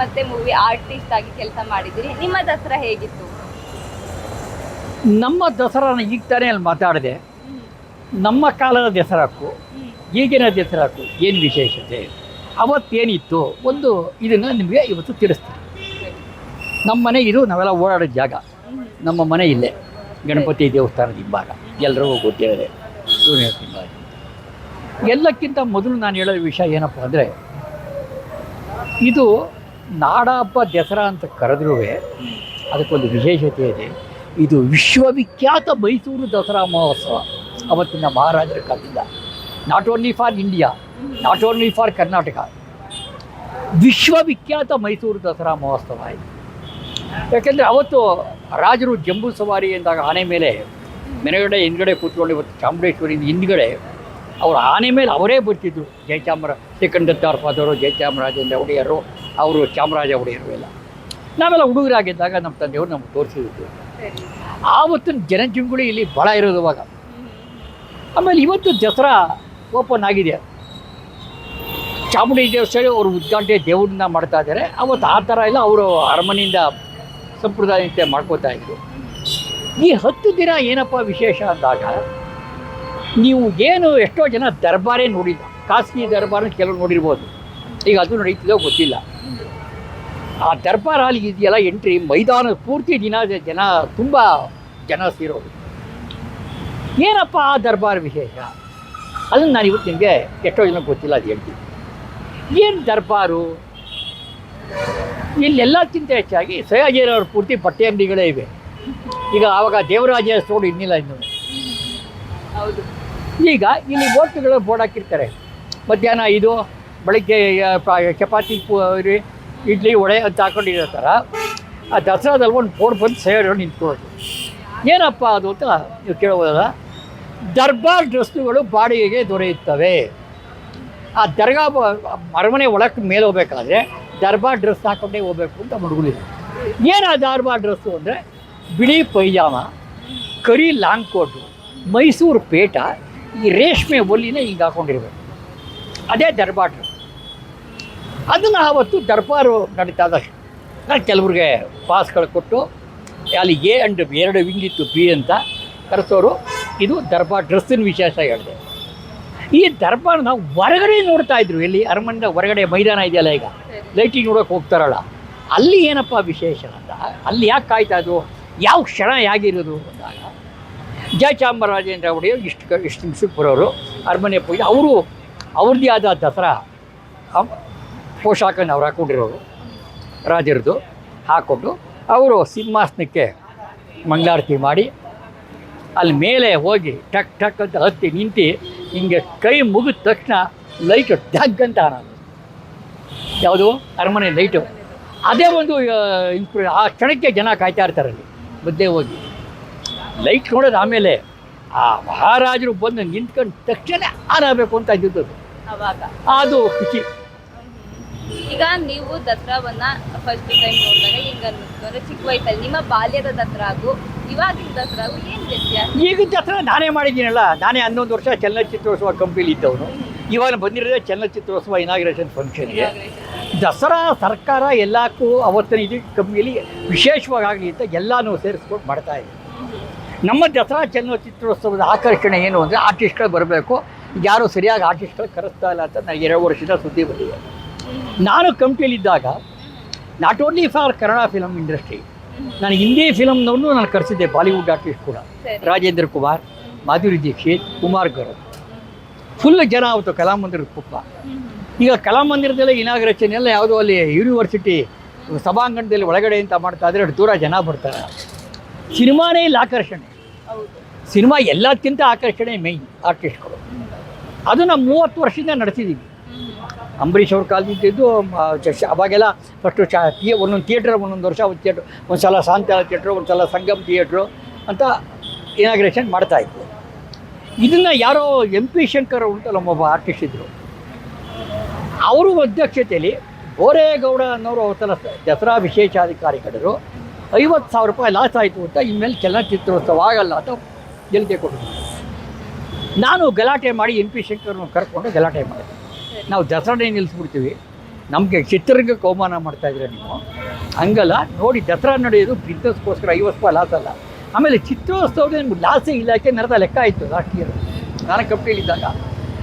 ಮತ್ತೆ movie artist ಆಗಿ ಕೆಲಸ ಮಾಡಿದ್ದೀರಿ. ನಿಮ್ಮ ದಸರಾ ಹೇಗಿತ್ತು? ನಮ್ಮ ದಸರಾನ ಈಗ ತಾನೇ ಅಲ್ಲಿ ಮಾತಾಡಿದೆ. ನಮ್ಮ ಕಾಲದ ದಸರಾಕ್ಕೂ ಈಗಿನ ದಸರಾಕ್ಕೂ ಏನು ವಿಶೇಷತೆ? ಅವತ್ತೇನಿತ್ತು ಒಂದು ಇದನ್ನು ನಿಮಗೆ ಇವತ್ತು ತಿಳಿಸ್ತೀನಿ. ನಮ್ಮ ಮನೆ ಇದು ನಾವೆಲ್ಲ ಓಡಾಡೋ ಜಾಗ. ನಮ್ಮ ಮನೆ ಇಲ್ಲೇ ಗಣಪತಿ ದೇವಸ್ಥಾನದ ಹಿಂಭಾಗ. ಎಲ್ಲರಿಗೂ ಗೊತ್ತಿರದೆ ಹಿಂಭಾಗ ಎಲ್ಲಕ್ಕಿಂತ ಮೊದಲು ನಾನು ಹೇಳೋ ವಿಷಯ ಏನಪ್ಪ ಅಂದರೆ ಇದು ನಾಡ ಹಬ್ಬ ದಸರಾ ಅಂತ ಕರೆದ್ರೂ ಅದಕ್ಕೊಂದು ವಿಶೇಷತೆ ಇದೆ. ಇದು ವಿಶ್ವವಿಖ್ಯಾತ ಮೈಸೂರು ದಸರಾ ಮಹೋತ್ಸವ. ಅವತ್ತಿನ ಮಹಾರಾಜರ ಕಾಲದಿಂದ not only for India not only for Karnataka ವಿಶ್ವವಿಖ್ಯಾತ ಮೈಸೂರು ದಸರಾ ಮಹೋತ್ಸವ ಇದು. ಯಾಕೆಂದರೆ ಅವತ್ತು ರಾಜರು ಜಂಬೂ ಸವಾರಿ ಎಂದಾಗ ಆನೆ ಮೇಲೆ ಮೆನಗಡೆ ಹಿಂದ್ಗಡೆ ಕೂತ್ಕೊಂಡು ಇವತ್ತು ಚಾಮುಂಡೇಶ್ವರಿ ಹಿಂದ್ಗಡೆ ಅವರು ಆನೆ ಮೇಲೆ ಅವರೇ ಬರ್ತಿದ್ರು. ಜಯಚಾಮರ ಫಾದರು ಜಯಚಾಮರಾಜೇಂದ್ರ ಒಡೆಯರು ಅವರು ಚಾಮರಾಜ ಒಡೆಯರು ಎಲ್ಲ. ನಾವೆಲ್ಲ ಹುಡುಗರಾಗಿದ್ದಾಗ ನಮ್ಮ ತಂದೆಯವರು ನಮ್ಗೆ ತೋರಿಸಿದ್ರು. ಆವತ್ತಿನ ಜನಜಂಗುಳಿ ಇಲ್ಲಿ ಭಾಳ ಇರೋದು ಅವಾಗ ಆಮೇಲೆ ಇವತ್ತು ದಸರಾ ಓಪನ್ ಆಗಿದೆ. ಚಾಮುಂಡಿ ದೇವಸ್ಥಾನ ಅವರು ಉದ್ಘಾಟನೆ ದೇವ್ರನ್ನ ಮಾಡ್ತಾ ಇದ್ದಾರೆ. ಅವತ್ತು ಆ ಥರ ಎಲ್ಲ ಅವರು ಅರಮನೆಯಿಂದ ಸಂಪ್ರದಾಯಂತೆ ಮಾಡ್ಕೋತಾ ಇದ್ರು. ಈ ಹತ್ತು ದಿನ ಏನಪ್ಪ ವಿಶೇಷ ಅಂದಾಗ ನೀವು ಏನು ಎಷ್ಟೋ ಜನ ದರ್ಬಾರೇ ನೋಡಿಲ್ಲ. ಖಾಸಗಿ ದರ್ಬಾರ ಕೆಲವರು ನೋಡಿರ್ಬೋದು. ಈಗ ಅದು ನಡೀತಿದೋ ಗೊತ್ತಿಲ್ಲ. ಆ ದರ್ಬಾರ್ ಹಾಲ್ ಇದೆಯಲ್ಲ ಎಂಟ್ರಿ ಮೈದಾನ ಪೂರ್ತಿ ದಿನ ಜನ ತುಂಬ ಜನ ಸೇರೋದು. ಏನಪ್ಪ ಆ ದರ್ಬಾರ್ ವಿಶೇಷ? ಅದನ್ನು ನಾನು ಇವತ್ತು ನಿಮಗೆ ಎಷ್ಟೋ ಜನ ಗೊತ್ತಿಲ್ಲ ಅದು ಹೇಳ್ತೀನಿ. ಏನು ದರ್ಬಾರು? ಇಲ್ಲೆಲ್ಲಕ್ಕಿಂತ ಹೆಚ್ಚಾಗಿ ಸಯಾಜಿರವ್ರ ಪೂರ್ತಿ ಬಟ್ಟೆ ಅಂಗಡಿಗಳೇ ಇವೆ. ಈಗ ಆವಾಗ ದೇವರಾಜ ಸ್ಟೋರ್ ಇನ್ನಿಲ್ಲ ಇನ್ನು. ಹೌದು. ಈಗ ಇಲ್ಲಿ ಬೋಟ್ಗಳು ಬೋರ್ಡ್ ಹಾಕಿರ್ತಾರೆ. ಮಧ್ಯಾಹ್ನ ಇದು ಬೆಳಗ್ಗೆ ಚಪಾತಿ ಪೂರಿ ಇಡ್ಲಿ, ವಡೆ ಅಂತ ಹಾಕೊಂಡಿರೋ ಥರ. ಆ ದಸರಾದಲ್ಲಿ ಒಂದು ಬೋರ್ಡ್ ಬಂದು ಸೈಡ್ ನಿಂತ್ಕೊಳ್ಳೋದು. ಏನಪ್ಪ ಅದು ಅಂತ ನೀವು ಕೇಳ್ಬೋದಲ್ಲ? ದರ್ಬಾರ್ ಡ್ರೆಸ್ಸುಗಳು ಬಾಡಿಗೆಗೆ ದೊರೆಯುತ್ತವೆ. ಆ ದರ್ಗಾ ಅರಮನೆ ಒಳಕ್ಕೆ ಮೇಲೆ ಹೋಗ್ಬೇಕಾದ್ರೆ ದರ್ಬಾರ್ ಡ್ರೆಸ್ ಹಾಕೊಂಡೇ ಹೋಗ್ಬೇಕು ಅಂತ ಹುಡುಗಲಿದೆ ಏನು ಆ ದರ್ಬಾರ್ ಡ್ರೆಸ್ಸು ಅಂದರೆ? ಬಿಳಿ ಪೈಜಾಮ, ಕರಿ ಲಾಂಗ್ ಕೋಟು, ಮೈಸೂರು ಪೇಟ, ಈ ರೇಷ್ಮೆ ಒಲ್ಲಿನ ಹಿಂಗೆ ಹಾಕೊಂಡಿರ್ಬೇಕು. ಅದೇ ದರ್ಬಾರ್ ಅದನ್ನು ಆವತ್ತು ದರ್ಬಾರು ನಡೀತಾ ನಾನು ಕೆಲವ್ರಿಗೆ ಪಾಸ್ಗಳು ಕೊಟ್ಟು, ಅಲ್ಲಿ ಎ ಅಂಡ್ ಎರಡು ವಿಂಗ್ ಇತ್ತು ಬಿ ಅಂತ ಕರೆಸೋರು, ಇದು ದರ್ಬಾರ್ ಡ್ರೆಸ್ಸಿನ ವಿಶೇಷ ಹೇಳಿದೆ. ಈ ದರ್ಬಾರ್ ನಾವು ಹೊರಗಡೆ ನೋಡ್ತಾ ಇದ್ರು ಇಲ್ಲಿ ಅರಮನೆ ಹೊರಗಡೆ ಮೈದಾನ ಇದೆಯಲ್ಲ ಈಗ? ಲೈಟಿಂಗ್ ನೋಡೋಕೆ ಹೋಗ್ತಾರಲ್ಲ. ಅಲ್ಲಿ ಏನಪ್ಪ ವಿಶೇಷ ಅಂತ? ಅಲ್ಲಿ ಯಾಕೆ ಕಾಯ್ತಾ ಇದ್ರು ಯಾವ ಕ್ಷಣ ಹೇಗಿರೋದು ಅಂದಾಗ ಜಯಚಾಮರಾಜೇಂದ್ರ ಒಡೆಯರು ಇಷ್ಟು ಇಷ್ಟು ನಿಮಿಷಕ್ಕೆ ಬರೋರು ಅರಮನೆ ಪೂಜೆ ಅವರು ಅವ್ರದ್ದೇ ಆದ ದಸರಾ. ಪೋಷಾಕನ್ನು ಅವ್ರು ಹಾಕ್ಕೊಂಡಿರೋರು ರಾಜರದ್ದು ಹಾಕ್ಕೊಂಡು ಅವರು ಸಿಂಹಾಸನಕ್ಕೆ ಮಂಗಳಾರತಿ ಮಾಡಿ ಅಲ್ಲಿ ಮೇಲೆ ಹೋಗಿ ಟಕ್ ಟಕ್ ಅಂತ ಹತ್ತಿ ನಿಂತು ಹಿಂಗೆ ಕೈ ಮುಗಿದ ತಕ್ಷಣ ಲೈಟು ಡಗ್ ಅಂತ ಅನ್ನೋದು ಯಾವುದು? ಅರಮನೆ ಲೈಟು ಅದೇ ಒಂದು ಆ, ಆ ಕ್ಷಣಕ್ಕೆ ಜನ ಕಾಯ್ತಾ ಇರ್ತಾರೆ ಅಲ್ಲಿ ಮುದ್ದೆ ಹೋಗಿ. ಲೈಟ್ ನೋಡೋದು ಆಮೇಲೆ ಆ ಮಹಾರಾಜರು ಬಂದು ನಿಂತ್ಕೊಂಡು ತಕ್ಷಣ ಆನ್ ಆಗಬೇಕು ಅಂತ ಇದ್ದಿದ್ದು. ಅದು ಖುಷಿ. ಈಗ ನೀವು ದಸರಾವನ್ನ ಫಸ್ಟ್ ಟೈಮ್ ನೋಡಿದಾಗ ಹಿಂಗ ಅನ್ನಿಸ್ತು? ಚಿಕ್ಕ ವಯಸ್ಸಲ್ಲಿ ನಿಮ್ಮ ಬಾಲ್ಯದ ದಸರಾಗೂ ಇವಾಗಿನ ದಸರಾ ಏನ್ ವ್ಯತ್ಯಾಸ? ಈಗ ದಸರಾ ನಾನೇ ಮಾಡಿದ್ದೀನಲ್ಲ ನಾನೇ ಹನ್ನೊಂದು ವರ್ಷ ಚಲನಚಿತ್ರೋತ್ಸವ ಕಂಪ್ನಿಲಿ ಇದ್ದವನು. ಇವಾಗ ಬಂದಿರೋದೇ ಚಲನಚಿತ್ರೋತ್ಸವ ಇನಾಗ್ರೇಷನ್ ಫಂಕ್ಷನ್ಗೆ ದಸರಾ ಸರ್ಕಾರ ಎಲ್ಲಕ್ಕೂ ಅವತ್ತಿನ ಇದು ಕಂಪ್ನಿಯಲ್ಲಿ ವಿಶೇಷವಾಗಿ ಆಗಲಿ ಅಂತ ಎಲ್ಲನೂ ಸೇರಿಸ್ಕೊಂಡು ಮಾಡ್ತಾ ಇದೆ. ನಮ್ಮ ದಸರಾ ಚಲನಚಿತ್ರೋತ್ಸವದ ಆಕರ್ಷಣೆ ಏನು ಅಂದರೆ ಆರ್ಟಿಸ್ಟ್ಗಳು ಬರಬೇಕು. ಯಾರು ಸರಿಯಾಗಿ ಆರ್ಟಿಸ್ಟ್ಗಳು ಕರೆಸ್ತಾ ಇಲ್ಲ ಅಂತ ನನಗೆ ಎರಡು ವರ್ಷದ ಸುದ್ದಿ ಬಂದಿದೆ. ನಾನು ಕಂಪ್ನಿಯಲ್ಲಿದ್ದಾಗ not only for Kannada film industry ನಾನು ಹಿಂದಿ ಫಿಲಮ್ನವ್ರನ್ನೂ ನಾನು ಕರೆಸಿದ್ದೆ ಬಾಲಿವುಡ್ ಆರ್ಟಿಸ್ಟ್ ಕೂಡ. ರಾಜೇಂದ್ರ ಕುಮಾರ್ ಮಾಧುರಿ ದೀಕ್ಷಿತ್ ಕುಮಾರ್ ಗೌರವ್ ಫುಲ್ ಜನ ಅವತ್ತು ಕಲಾಮಂದಿರದ ಕುಪ್ಪ ಈಗ ಕಲಾಮಂದಿರದಲ್ಲಿ ಇನಾಗ್ರೇಷನ್ ಎಲ್ಲ ಯಾವುದೋ ಅಲ್ಲಿ ಯೂನಿವರ್ಸಿಟಿ ಸಭಾಂಗಣದಲ್ಲಿ ಒಳಗಡೆ ಅಂತ ಮಾಡ್ತಾ ಇದ್ರೆ ಅಷ್ಟು ದೂರ ಜನ ಬರ್ತಾರೆ. ಸಿನಿಮಾನೇ ಇಲ್ಲಿ ಆಕರ್ಷಣೆ. ಸಿನಿಮಾ ಎಲ್ಲಕ್ಕಿಂತ ಆಕರ್ಷಣೆ ಮೈನ್ ಆರ್ಟಿಸ್ಟ್ಗಳು ಅದು ನಾವು ಮೂವತ್ತು ವರ್ಷದಿಂದ ನಡೆಸಿದ್ದೀವಿ ಅಂಬರೀಷ್ ಅವ್ರ ಕಾಲದಿದ್ದು ಅವಾಗೆಲ್ಲ ಫಸ್ಟು ಚಾ ಥಿಯೇ, ಒಂದೊಂದು ಥಿಯೇಟ್ರ್ ಒಂದೊಂದು ವರ್ಷ ಒಂದು ಥಿಯೇಟ್ರ್ ಒಂದು ಸಲ ಸಾಂತ್ಯಾಲ ಥಿಯೇಟ್ರು ಒಂದು ಸಲ ಸಂಗಮ್ ಥಿಯೇಟ್ರು ಅಂತ ಇನಾಗ್ರೇಷನ್ ಮಾಡ್ತಾಯಿದ್ವು ಇದನ್ನು ಯಾರೋ ಎಂ ಪಿ ಶಂಕರ್ ಅಂತ ನಮ್ಮೊಬ್ಬ ಆರ್ಟಿಸ್ಟ್ ಇದ್ದರು ಅವರು ಅಧ್ಯಕ್ಷತೆಯಲ್ಲಿ ಬೋರೇಗೌಡ ಅನ್ನೋರು ಅವರ ದಸರಾ ವಿಶೇಷಾಧಿಕಾರಿಗಳು ಐವತ್ತು ಸಾವಿರ ರೂಪಾಯಿ ಲಾಸ್ ಆಯಿತು ಅಂತ ಇನ್ಮೇಲೆ ಚಲನಚಿತ್ರೋತ್ಸವ ಆಗಲ್ಲ ಅಂತ ಗೆಲ್ಗೆ ಕೊಟ್ಟರು ನಾನು ಗಲಾಟೆ ಮಾಡಿ ಎಂ ಪಿ ಶಂಕರ್ನ ಕರ್ಕೊಂಡು ಗಲಾಟೆ ಮಾಡಿದೆ. ನಾವು ದಸರಾನೇ ನಿಲ್ಲಿಸ್ಬಿಡ್ತೀವಿ. ನಮಗೆ ಚಿತ್ರರಂಗಕ್ಕೆ ಅವಮಾನ ಮಾಡ್ತಾ ಇದ್ರೆ ನೀವು? ಹಂಗಲ್ಲ, ನೋಡಿ ದಸರಾ ನಡೆಯೋದು ಬಿಸ್ನೆಸ್ಗೋಸ್ಕರ ಐವತ್ತು ರೂಪಾಯಿ ಲಾಸ್ ಅಲ್ಲ. ಆಮೇಲೆ ಚಿತ್ರೋತ್ಸವದ ಲಾಸೇ ಇಲಾಖೆ ನರದ ಲೆಕ್ಕ ಆಯಿತು ಲಾಸ್ಟ್ ಇಯರ್ ನಾನು ಕಂಪ್ನಿಲಿದ್ದಾಗ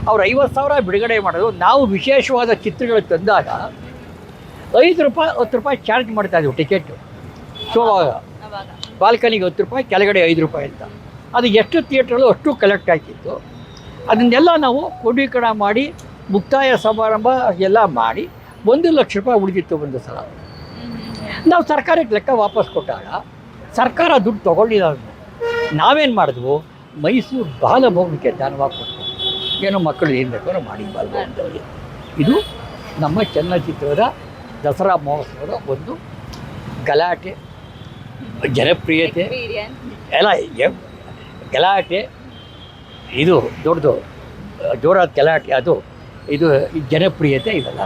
ಅವ್ರು ಐವತ್ತು ಸಾವಿರ ಬಿಡುಗಡೆ ಮಾಡೋದು, ನಾವು ವಿಶೇಷವಾದ ಚಿತ್ರಗಳು ತಂದಾಗ ಐದು ರೂಪಾಯಿ, ಹತ್ತು ರೂಪಾಯಿ ಚಾರ್ಜ್ ಮಾಡ್ತಾ ಇದ್ದೀವಿ ಟಿಕೆಟು ಸೊ ಬಾಲ್ಕನಿಗೆ ಹತ್ತು ರೂಪಾಯಿ, ಕೆಳಗಡೆ ಐದು ರೂಪಾಯಿ ಅಂತ. ಅದು ಎಷ್ಟು ಥಿಯೇಟ್ರಲ್ಲೂ ಅಷ್ಟು ಕಲೆಕ್ಟ್ ಆಗ್ತಿತ್ತು. ಅದನ್ನೆಲ್ಲ ನಾವು ಕ್ರೋಢೀಕರಣ ಮಾಡಿ ಮುಕ್ತಾಯ ಸಮಾರಂಭ ಎಲ್ಲ ಮಾಡಿ ಒಂದು ಲಕ್ಷ ರೂಪಾಯಿ ಉಳಿದಿತ್ತು ಒಂದು ಸಲ. ನಾವು ಸರ್ಕಾರಕ್ಕೆ ಲೆಕ್ಕ ವಾಪಸ್ ಕೊಟ್ಟಾಗ ಸರ್ಕಾರ ದುಡ್ಡು ತೊಗೊಂಡಿಲ್ಲ ನಾವೇನು ಮಾಡಿದ್ವು? ಮೈಸೂರು ಬಾಲಭವನಕ್ಕೆ ದಾನವಾಗಿ ಕೊಟ್ಟು ಏನೋ ಮಕ್ಕಳು ಏನು ಬೇಕೋ ಮಾಡಿ ಬಾಲಭವನದಲ್ಲಿ ಇದು ನಮ್ಮ ಚಲನಚಿತ್ರದ ದಸರಾ ಮಹೋತ್ಸವದ ಒಂದು ಗಲಾಟೆ, ಜನಪ್ರಿಯತೆ, ಎಲ್ಲ ಗಲಾಟೆ, ಇದು ದೊಡ್ಡದು, ಜೋರಾದ ಗಲಾಟೆ ಅದು. ಇದು ಜನಪ್ರಿಯತೆ ಇವೆಲ್ಲ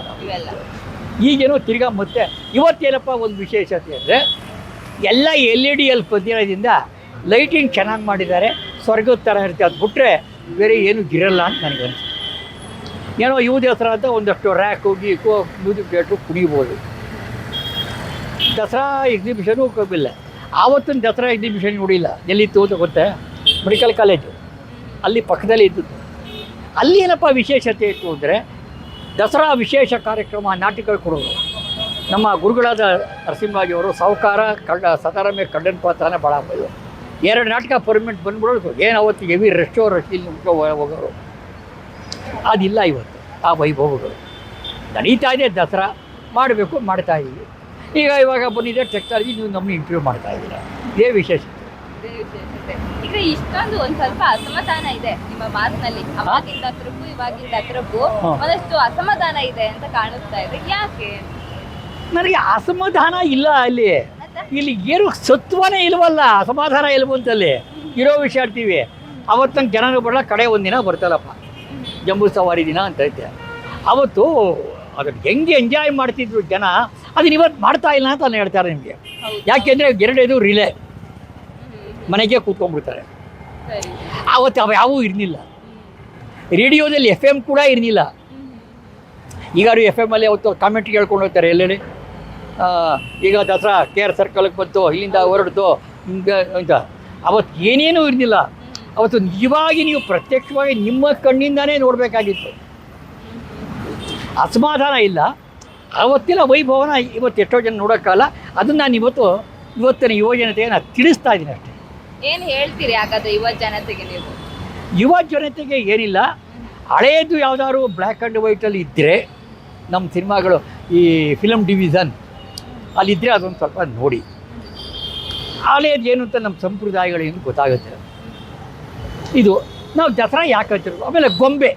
ಈಗೇನು ತಿರ್ಗಾ ಮತ್ತೆ ಇವತ್ತೇನಪ್ಪ ಒಂದು ವಿಶೇಷತೆ ಅಂದರೆ ಎಲ್ಲ ಎಲ್ ಇ ಡಿ ಎಲ್ ಪದ್ಯದಿಂದ ಲೈಟಿಂಗ್ ಚೆನ್ನಾಗಿ ಮಾಡಿದ್ದಾರೆ ಸ್ವರ್ಗದ ಥರ ಇರುತ್ತೆ. ಅದು ಬಿಟ್ಟರೆ ಬೇರೆ ಏನು ಗಿರಲ್ಲ ಅಂತ ನನಗೆ ಅನಿಸ್ತು ಏನೋ ಇವು ದಸರಾ ಅಂತ ಒಂದಷ್ಟು ರ್ಯಾಕು ಗೀಕು ಮ್ಯೂಸಿಕ್ ಥಿಯೇಟ್ರು ಕುಡಿಬೋದು ದಸರಾ ಎಕ್ಸಿಬಿಷನು ಕಬ್ಬಿಲ್ಲ ಆವತ್ತಿನ ದಸರಾ ಎಕ್ಸಿಬಿಷನ್ ನೋಡಿಲ್ಲ. ಎಲ್ಲಿತ್ತು ಅಂತ ಗೊತ್ತೆ? ಮೆಡಿಕಲ್ ಕಾಲೇಜು ಅಲ್ಲಿ ಪಕ್ಕದಲ್ಲಿ ಇದ್ದದ್ದು. ಅಲ್ಲಿ ಏನಪ್ಪ ವಿಶೇಷತೆ ಇತ್ತು ಅಂದರೆ ದಸರಾ ವಿಶೇಷ ಕಾರ್ಯಕ್ರಮ ನಾಟಕಗಳು ಕೊಡೋರು. ನಮ್ಮ ಗುರುಗಳಾದ ನರಸಿಂಹಾಜಿಯವರು ಸಾಹುಕಾರ ಕಳ್ಳ ಸತಾರಮೆ ಕಳ್ಳನ ಪಾತ್ರನೇ ಭಾಳ ಬಂದು ಎರಡು ನಾಟಕ ಪರ್ಮಿಟ್ ಬಂದ್ಬಿಡೋದು. ಏನು ಅವತ್ತು ಎವಿ ರೆಸ್ಟೋ ಇಲ್ಲಿ ಹೋಗೋರು. ಅದಿಲ್ಲ ಇವತ್ತು ಆ ವೈಭವಗಳು. ನಡೀತಾ ಇದೆ ದಸರಾ. ಮಾಡಬೇಕು, ಮಾಡ್ತಾ ಇದ್ದೀವಿ. ಈಗ ಇವಾಗ ಬಂದಿದೆ ಟೆಕ್ನಾಲಜಿ ನೀವು ನಮ್ಮನ್ನ ಇಂಪ್ರೂವ್ ಮಾಡ್ತಾ ಇದ್ದೀರಾ. ಇದೇ ವಿಶೇಷ ವಿಶೇಷತೆ. ಈಗ ಇಷ್ಟೊಂದು ಒಂದ್ ಸ್ವಲ್ಪ ಅಸಮಾಧಾನ ಇದೆ. ನಿಮ್ಮ ಮಾತಿನಲ್ಲಿ ಅವಾಗಿಂದ ದಸರಕ್ಕೂ ಇವಾಗಿಂದ ದಸರಕ್ಕೂ ಒಂದಷ್ಟು ಅಸಮಾಧಾನ ಇದೆ ಅಂತ ಕಾಣಿಸ್ತಾ ಇದೆ. ಯಾಕೆ? ನನಗೆ ಅಸಮಾಧಾನ ಇಲ್ಲ ಅಲ್ಲಿ. ಇಲ್ಲಿ ಏನು ಸತ್ವನೇ ಇಲ್ವಲ್ಲ ಅಸಮಾಧಾನ ಇಲ್ವಂತಲ್ಲಿ ಇರೋ ವಿಷಯ ಆಡ್ತೀವಿ ಅವತ್ತಂಗೆ ಜನರು ಬರಲ್ಲ ಕಡೆ ಒಂದಿನ ಬರ್ತಾರಪ್ಪ ಜಂಬೂ ಸವಾರಿ ದಿನ ಅಂತ ಐತೆ. ಅವತ್ತು ಅದನ್ನು ಹೆಂಗೆ ಎಂಜಾಯ್ ಮಾಡ್ತಿದ್ರು ಜನ ಅದನ್ನ ಇವತ್ತು ಮಾಡ್ತಾ ಇಲ್ಲ ಅಂತ ನಾನು ಹೇಳ್ತಾರೆ ನಿಮಗೆ. ಯಾಕೆಂದರೆ ಎರಡೇದು ರಿಲೇ. ಮನೆಗೆ ಕೂತ್ಕೊಂಡ್ಬಿಡ್ತಾರೆ. ಆವತ್ತು ಅವು ಯಾವೂ ಇರಲಿಲ್ಲ. ರೇಡಿಯೋದಲ್ಲಿ ಎಫ್ ಎಂ ಕೂಡ ಇರಲಿಲ್ಲ. ಈಗಾರು ಎಫ್ ಎಂ ಅಲ್ಲಿ ಅವತ್ತು ಕಾಮೆಂಟ್ ಕೇಳ್ಕೊಂಡು ಹೋಗ್ತಾರೆ ಎಲ್ಲೇ ಈಗ ದಸರಾ ಕೆ ಆರ್ ಸರ್ಕಲ್ಗೆ ಬಂತು ಇಲ್ಲಿಂದ ಹೊರಡ್ತು ಹಿಂಗೆ ಅಂತ. ಅವತ್ತು ಏನೇನೂ ಇರಲಿಲ್ಲ. ಅವತ್ತು ನಿಜವಾಗಿ ನೀವು ಪ್ರತ್ಯಕ್ಷವಾಗಿ ನಿಮ್ಮ ಕಣ್ಣಿಂದಾನೇ ನೋಡಬೇಕಾಗಿತ್ತು. ಅಸಮಾಧಾನ ಇಲ್ಲ. ಅವತ್ತಿನ ವೈಭವನ ಇವತ್ತು ಎಷ್ಟೋ ಜನ ನೋಡೋಕ್ಕಲ್ಲ ಅದನ್ನು ನಾನು ಇವತ್ತು ಇವತ್ತಿನ ಯುವ ಜನತೆಗೆ ನಾನು ತಿಳಿಸ್ತಾ ಇದ್ದೀನಿ ಅಷ್ಟೇ. ಏನ್ ಹೇಳ್ತೀರಿ ಹಾಗಾದ್ರೆ ಯುವ ಜನತೆಗೆ ನೀವು? ಯುವ ಜನತೆಗೆ ಏನಿಲ್ಲ. ಹಳೆಯದು ಯಾವ್ದಾದ್ರು ಬ್ಲ್ಯಾಕ್ ಆ್ಯಂಡ್ ವೈಟಲ್ಲಿ ಇದ್ದರೆ ನಮ್ಮ ಸಿನಿಮಾಗಳು ಈ ಫಿಲಮ್ ಡಿವಿಷನ್ ಅಲ್ಲಿದ್ದರೆ ಅದೊಂದು ಸ್ವಲ್ಪ ನೋಡಿ. ಹಳೆಯದು ಏನು ಅಂತ ನಮ್ಮ ಸಂಪ್ರದಾಯಗಳು ಏನು ಗೊತ್ತಾಗುತ್ತೆ ಇದು ನಾವು ದಸರಾ ಯಾಕೆ ಹಚ್ಚಿರೋದು? ಆಮೇಲೆ ಗೊಂಬೆ.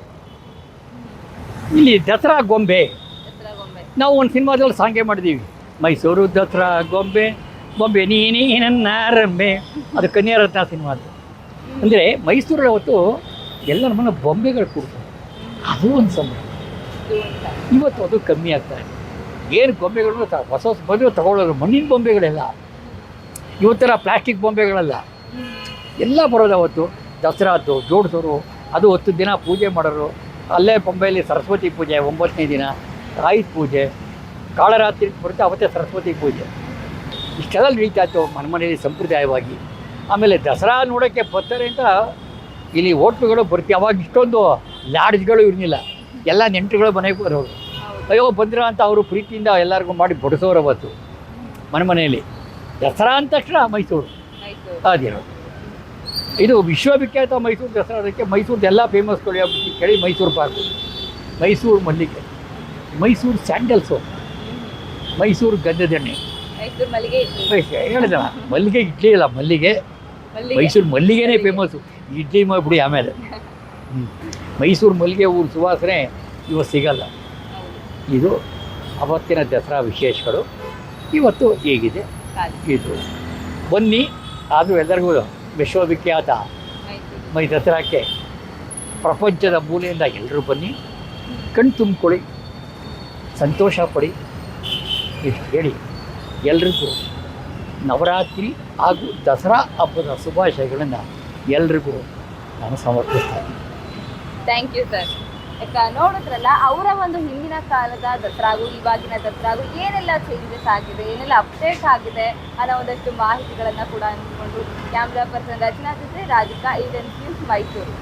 ಇಲ್ಲಿ ದಸರಾ ಗೊಂಬೆ. ದಸರಾ ಗೊಂಬೆ. ನಾವು ಒಂದು ಸಿನಿಮಾದಲ್ಲಿ ಸಾಂಗೆ ಮಾಡಿದ್ದೀವಿ ಮೈಸೂರು ದಸರಾ ಗೊಂಬೆ ಗೊಂಬೆ ನೀನೇ ಅದು ಕನ್ಯಾರತ್ನ ಸಿನಿಮಾ ಅದು. ಅಂದರೆ ಮೈಸೂರಲ್ಲಿ ಅವತ್ತು ಎಲ್ಲ ನಮ್ಮನ್ನು ಬೊಂಬೆಗಳು ಕೊಡ್ತಾರೆ ಅದು ಒಂದು ಸಂಭ್ರಮ ಇವತ್ತು ಅದು ಕಮ್ಮಿ ಆಗ್ತಾ ಇದೆ. ಏನು ಗೊಂಬೆಗಳು ಹೊಸ ಹೊಸ ಬಂದು ತಗೊಳ್ಳೋರು ಮಣ್ಣಿನ ಬೊಂಬೆಗಳೆಲ್ಲ. ಇವತ್ತರ ಪ್ಲಾಸ್ಟಿಕ್ ಬೊಂಬೆಗಳಲ್ಲ. ಎಲ್ಲ ಬರೋದು ಅವತ್ತು. ದಸರಾದ್ದು, ಜೋಡಿಸೋರು, ಅದು ಹತ್ತು ದಿನ ಪೂಜೆ ಮಾಡೋರು. ಅಲ್ಲೇ ಬೊಂಬೆಯಲ್ಲಿ ಸರಸ್ವತಿ ಪೂಜೆ, ಒಂಬತ್ತನೇ ದಿನ. ಆಯುಧ ಪೂಜೆ, ಕಾಳರಾತ್ರಿ ಬರುತ್ತೆ, ಅವತ್ತೇ ಸರಸ್ವತಿ ಪೂಜೆ. ಇಷ್ಟೆಲ್ಲ ನಡೀತಾ ಇತ್ತು ಮನೆ ಮನೆಯಲ್ಲಿ ಸಂಪ್ರದಾಯವಾಗಿ. ಆಮೇಲೆ ದಸರಾ ನೋಡೋಕ್ಕೆ ಬರ್ತಾರೆ ಅಂತ ಇಲ್ಲಿ ಹೋಟ್ಲುಗಳು ಬರ್ತೀವಿ ಅವಾಗ ಇಷ್ಟೊಂದು ಲಾಡ್ಜ್ಗಳು ಇರಲಿಲ್ಲ. ಎಲ್ಲ ನೆಂಟರುಗಳು ಮನೆಗೆ ಬರೋರು. ಅಯ್ಯೋ ಬಂದಿರೋ ಅಂತ ಅವರು ಪ್ರೀತಿಯಿಂದ ಎಲ್ಲರಿಗೂ ಮಾಡಿ ಬಡಿಸೋರು ಅವತ್ತು ಮನೆ ಮನೆಯಲ್ಲಿ ದಸರಾ ಅಂದ ತಕ್ಷಣ ಮೈಸೂರು. ಮೈಸೂರು. ಅದೇನು ಇದು ವಿಶ್ವವಿಖ್ಯಾತ ಮೈಸೂರು ದಸರಾ ಅದಕ್ಕೆ ಮೈಸೂರ್ದು ಎಲ್ಲ ಫೇಮಸ್ ಯಾವ್ದು ಕೇಳಿ ಮೈಸೂರು ಪಾರ್ಕು. ಮೈಸೂರು ಮಲ್ಲಿಗೆ. ಮೈಸೂರು ಸ್ಯಾಂಡಲ್ಸು. ಮೈಸೂರು ಗಂಧದೆಣ್ಣೆ ಮಲ್ಲಿಗೆ ಇಡ್ಲಿ. ಮಲ್ಲಿಗೆ ಇಡ್ಲಿ ಇಲ್ಲ ಮಲ್ಲಿಗೆ. ಮೈಸೂರು ಮಲ್ಲಿಗೆನೇ ಫೇಮಸ್ಸು ಇಡ್ಲಿ ಮಾಡಿಬಿಡಿ ಆಮೇಲೆ. ಮೈಸೂರು ಮಲ್ಲಿಗೆ ಊರು ಸುವಾಸನೆ ಇವತ್ತು ಸಿಗಲ್ಲ. ಇದು ಅವತ್ತಿನ ದಸರಾ ವಿಶೇಷಗಳು. ಇವತ್ತು ಹೇಗಿದೆ? ಇದು. ಬನ್ನಿ ಆದರೂ ಎಲ್ಲರಿಗೂ ವಿಶ್ವವಿಖ್ಯಾತ ಮೈ ದಸರಾಕ್ಕೆ ಪ್ರಪಂಚದ ಮೂಲೆಯಿಂದ ಎಲ್ಲರೂ ಬನ್ನಿ. ಕಣ್ ತುಂಬಿಕೊಳ್ಳಿ ಸಂತೋಷ ಪಡಿ. ಇದು ಹೇಳಿ. ಎಲ್ರಿಗೂ ನವರಾತ್ರಿ ಹಾಗೂ ದಸರಾ ಹಬ್ಬದ ಶುಭಾಶಯಗಳನ್ನು ಎಲ್ರಿಗೂ ನಾನು ಸಮರ್ಪಿಸ್ತಾ ಇದ್ದೀನಿ. ಥ್ಯಾಂಕ್ ಯು ಸರ್ ನೋಡಿದ್ರಲ್ಲ, ಅವರ ಒಂದು ಹಿಂದಿನ ಕಾಲದ ದಸರಾಗು, ಇವಾಗಿನ ದಸರಾಗು ಏನೆಲ್ಲ ಚೇಂಜಸ್ ಆಗಿದೆ, ಏನೆಲ್ಲ ಅಪ್ಡೇಟ್ ಆಗಿದೆ ಅನ್ನೋ ಒಂದಷ್ಟು ಮಾಹಿತಿಗಳನ್ನು ಕೂಡ ಹಂಚಿಕೊಂಡು ಕ್ಯಾಮ್ರಾ ಪರ್ಸನ್ ರಚನಾ ಜೊತೆ ರಾಧಿಕಾ ಏಜೆನ್ಸಿ ಮೈಸೂರು